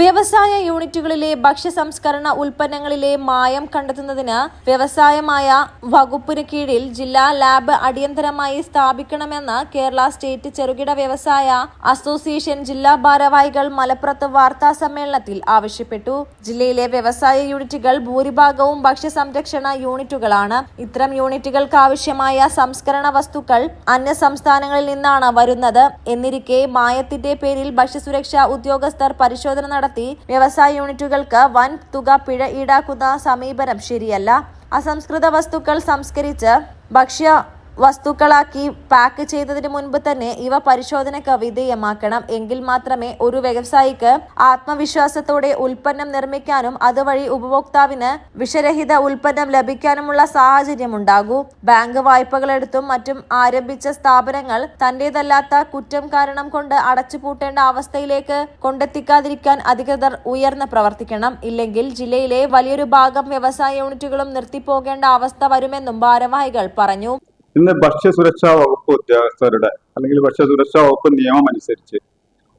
വ്യവസായ യൂണിറ്റുകളിലെ ഭക്ഷ്യ സംസ്കരണ ഉൽപ്പന്നങ്ങളിലെ മായം കണ്ടെത്തുന്നതിന് വ്യവസായമായ വകുപ്പിന് കീഴിൽ ജില്ലാ ലാബ് അടിയന്തരമായി സ്ഥാപിക്കണമെന്ന് കേരള സ്റ്റേറ്റ് ചെറുകിട വ്യവസായ അസോസിയേഷൻ ജില്ലാ ഭാരവാഹികൾ മലപ്പുറത്ത് വാർത്താ സമ്മേളനത്തിൽ ആവശ്യപ്പെട്ടു. ജില്ലയിലെ വ്യവസായ യൂണിറ്റുകൾ ഭൂരിഭാഗവും ഭക്ഷ്യ സംരക്ഷണ യൂണിറ്റുകളാണ്. ഇത്തരം യൂണിറ്റുകൾക്ക് ആവശ്യമായ സംസ്കരണ വസ്തുക്കൾ അന്യ സംസ്ഥാനങ്ങളിൽ നിന്നാണ് വരുന്നത്. എന്നിരിക്കെ മായത്തിന്റെ പേരിൽ ഭക്ഷ്യസുരക്ഷാ ഉദ്യോഗസ്ഥർ പരിശോധന നടത്തി വ്യവസായ യൂണിറ്റുകൾക്ക് വൻ തുക പിഴ ഈടാക്കുന്ന സമീപനം ശരിയല്ല. അസംസ്കൃത വസ്തുക്കൾ സംസ്കരിച്ച് ഭക്ഷ്യ വസ്തുക്കളാക്കി പാക്ക് ചെയ്തതിന് മുൻപ് തന്നെ ഇവ പരിശോധനയ്ക്ക് വിധേയമാക്കണം. എങ്കിൽ മാത്രമേ ഒരു വ്യവസായിക്ക് ആത്മവിശ്വാസത്തോടെ ഉൽപ്പന്നം നിർമ്മിക്കാനും അതുവഴി ഉപഭോക്താവിന് വിഷരഹിത ഉൽപ്പന്നം ലഭിക്കാനുമുള്ള സാഹചര്യമുണ്ടാകൂ. ബാങ്ക് വായ്പകളെടുത്തും മറ്റും ആരംഭിച്ച സ്ഥാപനങ്ങൾ തന്റേതല്ലാത്ത കുറ്റം കാരണം കൊണ്ട് അടച്ചുപൂട്ടേണ്ട അവസ്ഥയിലേക്ക് കൊണ്ടെത്തിക്കാതിരിക്കാൻ അധികൃതർ ഉയർന്ന് പ്രവർത്തിക്കണം. ഇല്ലെങ്കിൽ ജില്ലയിലെ വലിയൊരു ഭാഗം വ്യവസായ യൂണിറ്റുകളും നിർത്തിപ്പോകേണ്ട അവസ്ഥ വരുമെന്നും ഭാരവാഹികൾ പറഞ്ഞു. ഇന്ന് ഭക്ഷ്യസുരക്ഷാ വകുപ്പ് ഉദ്യോഗസ്ഥരുടെ അല്ലെങ്കിൽ ഭക്ഷ്യസുരക്ഷാ വകുപ്പ് നിയമം അനുസരിച്ച്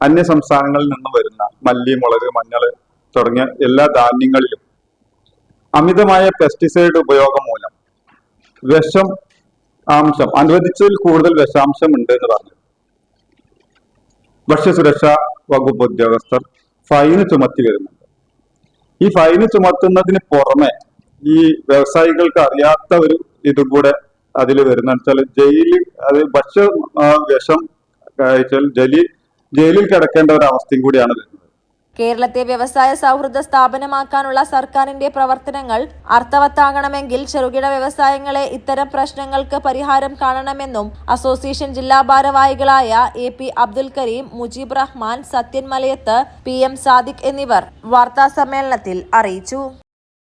അന്യ സംസ്ഥാനങ്ങളിൽ നിന്ന് വരുന്ന മല്ലി മുളക് മഞ്ഞൾ തുടങ്ങിയ എല്ലാ ധാന്യങ്ങളിലും അമിതമായ പെസ്റ്റിസൈഡ് ഉപയോഗം മൂലം വിഷം അംശം അനുവദിച്ചതിൽ കൂടുതൽ വിഷാംശം ഉണ്ട് എന്ന് പറഞ്ഞു. ഭക്ഷ്യസുരക്ഷാ വകുപ്പ് ഉദ്യോഗസ്ഥർ ഫൈന് ചുമത്തി വരുന്നുണ്ട്. ഈ ഫൈന് ചുമത്തുന്നതിന് പുറമെ ഈ വ്യവസായികൾക്ക് അറിയാത്ത ഒരു ഇതും കൂടെ അതിൽ വരുന്ന വെച്ചാൽ ജയിലിൽ അത് ഭക്ഷ്യ വിഷം കഴിച്ചാൽ ജലി ജയിലിൽ കിടക്കേണ്ട ഒരു അവസ്ഥയും കൂടിയാണ് കേരളത്തെ വ്യവസായ സൗഹൃദ സ്ഥാപനമാക്കാനുള്ള സർക്കാരിന്റെ പ്രവർത്തനങ്ങൾ അർത്ഥവത്താകണമെങ്കിൽ ചെറുകിട വ്യവസായങ്ങളെ ഇത്തരം പ്രശ്നങ്ങൾക്ക് പരിഹാരം കാണണമെന്നും അസോസിയേഷൻ ജില്ലാ ഭാരവാഹികളായ A P Abdul Kareem Mujeeb Rahman Sathyan Malayath P M Sadiq എന്നിവർ വാർത്താ സമ്മേളനത്തിൽ അറിയിച്ചു.